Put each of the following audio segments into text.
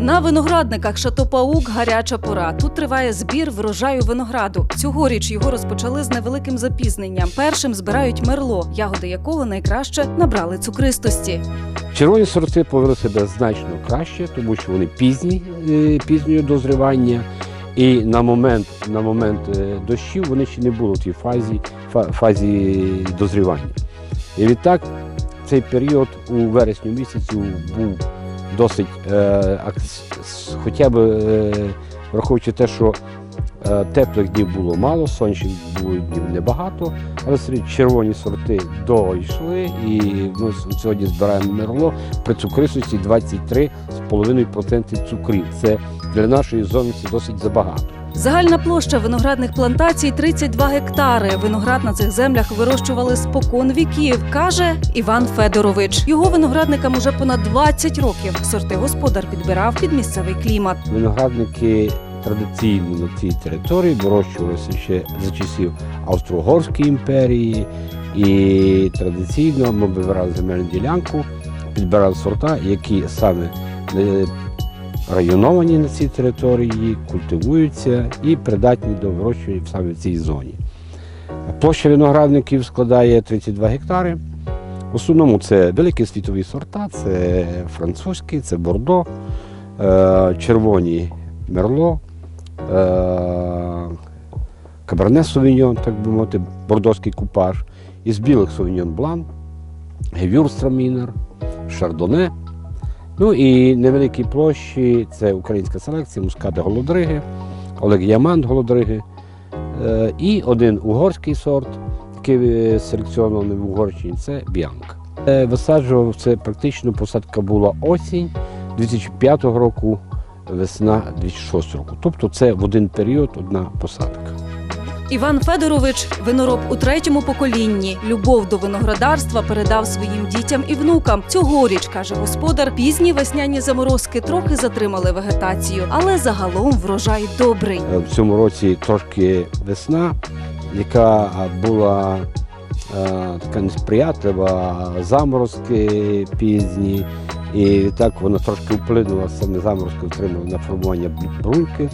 На виноградниках Шатопаук гаряча пора. Тут триває збір врожаю винограду. Цьогоріч його розпочали з невеликим запізненням. Першим збирають мерло, ягоди якого найкраще набрали цукристості. Червоні сорти повели себе значно краще, тому що вони пізні, е, пізнього дозрівання. І на момент, на момент е, дощів вони ще не були в тій фазі, фа- фазі дозрівання. І відтак цей період у вересні місяці був досить, е, хоча б е, враховуючи те, що е, теплих днів було мало, сонячних було днів небагато, але червоні сорти дойшли, і ми сьогодні збираємо мерло при цукристості 23,5% цукрів. Це для нашої зони досить забагато. Загальна площа виноградних плантацій 32 гектари. Виноград на цих землях вирощували спокон віків, каже Іван Федорович. Його виноградникам уже понад 20 років. Сорти господар підбирав під місцевий клімат. Виноградники традиційно на цій території вирощувалися ще за часів Австро-Угорської імперії, і традиційно ми вибирали земельну ділянку, підбирали сорта, які саме е, районовані на цій території, культивуються і придатні до вирощування саме в цій зоні. Площа виноградників складає 32 гектари. В основному це великі світові сорта, це французькі, це бордо, е, червоні мерло, е, каберне совіньон, так би мовити, бордоський купаж, із білих совіньон блан, гевюрстрамінер, шардоне. Ну і невеликі площі це українська селекція, мускати голодриги, Олег Яман голодриги. Е, І один угорський сорт, який е, селекціонований в Угорщині, це Біанка. Е, Висаджував це практично посадка була осінь 2005 року, весна 2006 року. Тобто це в один період одна посадка. Іван Федорович винороб у третьому поколінні. Любов до виноградарства передав своїм дітям і внукам. Цьогоріч каже господар, пізні весняні заморозки трохи затримали вегетацію, але загалом врожай добрий. Е, В цьому році трошки весна, яка була така несприятлива, заморозки пізні. І так вона трошки вплинула саме заморозки отримали на формування бруньки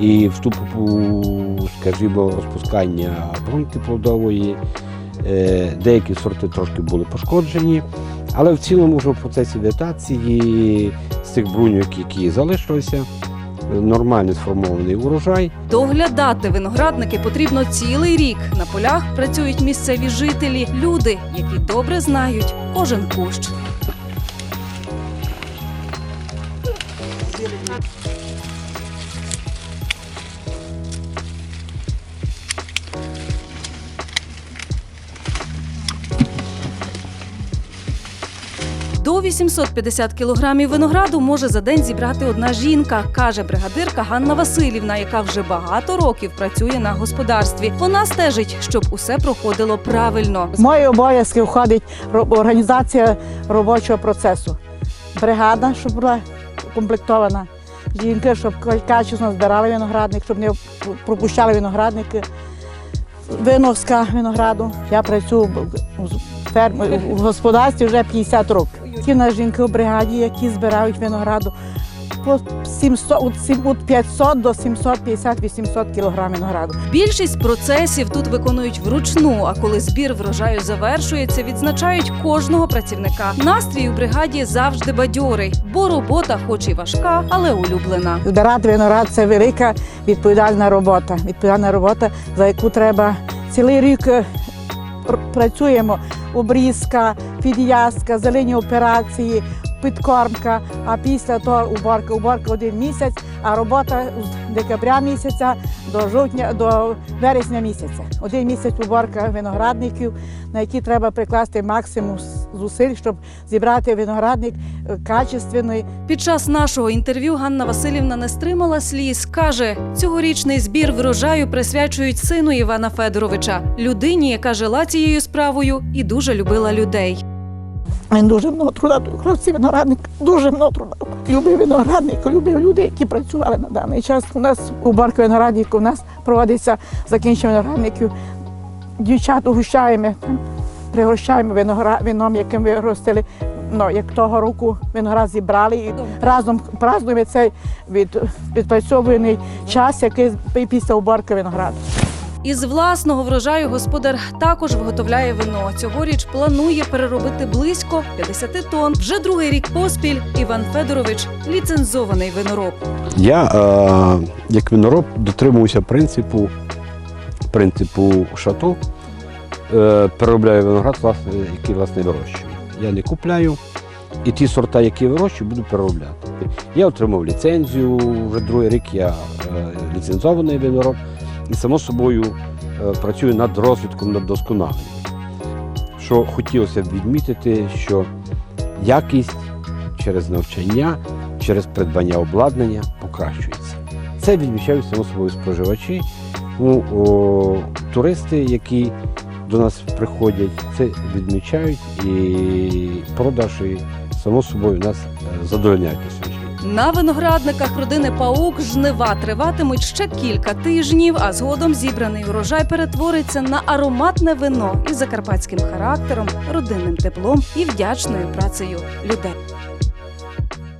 і вступ у, скажімо, розпускання бруньки плодової. Е, Деякі сорти трошки були пошкоджені, але в цілому вже в процесі вегетації з цих бруньок, які залишилися, нормально сформований урожай. Доглядати виноградники потрібно цілий рік. На полях працюють місцеві жителі, люди, які добре знають кожен кущ. До 850 кілограмів винограду може за день зібрати одна жінка, каже бригадирка Ганна Васильівна, яка вже багато років працює на господарстві. Вона стежить, щоб усе проходило правильно. Мої обов'язки входить організація робочого процесу. Бригада, щоб була комплектована. Жінки, щоб ка- качественно збирали виноградник, щоб не пропущали виноградники. Виноска винограду. Я працюю в господарстві вже 50 років. Ті на жінки у бригаді, які збирають винограду по 700, від сім- від 500 до 750-800 кг винограду. Більшість процесів тут виконують вручну. А коли збір врожаю завершується, відзначають кожного працівника. Настрій у бригаді завжди бадьорий, бо робота, хоч і важка, але улюблена. Збирати виноград це велика відповідальна робота. Відповідальна робота, за яку треба цілий рік е, працюємо. Обрізка, підв'язка, зелені операції, підкормка, а після того уборка. Уборка один місяць, а робота з декабря місяця до жовтня, до вересня місяця. Один місяць уборка виноградників, на які треба прикласти максимум зусиль, щоб зібрати виноградник е, качественний, Під час нашого інтерв'ю Ганна Васильівна не стримала сліз. каже, цьогорічний збір врожаю присвячують сину Івана Федоровича, людині, яка жила цією справою і дуже любила людей. Він дуже много труда, хлопці виноградник, дуже много труда. Любив виноградник, любив людей, які працювали на даний час. У нас уборка виноградників, у нас проводиться закінчення виноградників. Дівчат угощаємо, пригощаємо виноград, вином, яким виростили ну, як того року виноград зібрали і разом празднуємо цей від, відпрацьований час, який після уборки винограду. Із власного врожаю господар також виготовляє вино. Цьогоріч планує переробити близько 50 тонн. Вже другий рік поспіль Іван Федорович ліцензований винороб. Я, е, як винороб, дотримуюся принципу, принципу шато, переробляю виноград, власне, який власне вирощую. Я не купляю, і ті сорта, які вирощую, буду переробляти. Я отримав ліцензію, вже другий рік я е, ліцензований винороб, і само собою е, працюю над розвитком, над досконаленням. Що хотілося б відмітити, що якість через навчання, через придбання обладнання покращується. Це відмічають само собою споживачі, ну, о, туристи, які до нас приходять, це відмічають і продажі само собою нас е, задовольняють. На виноградниках родини Паук жнива триватимуть ще кілька тижнів, а згодом зібраний урожай перетвориться на ароматне вино із закарпатським характером, родинним теплом і вдячною працею людей.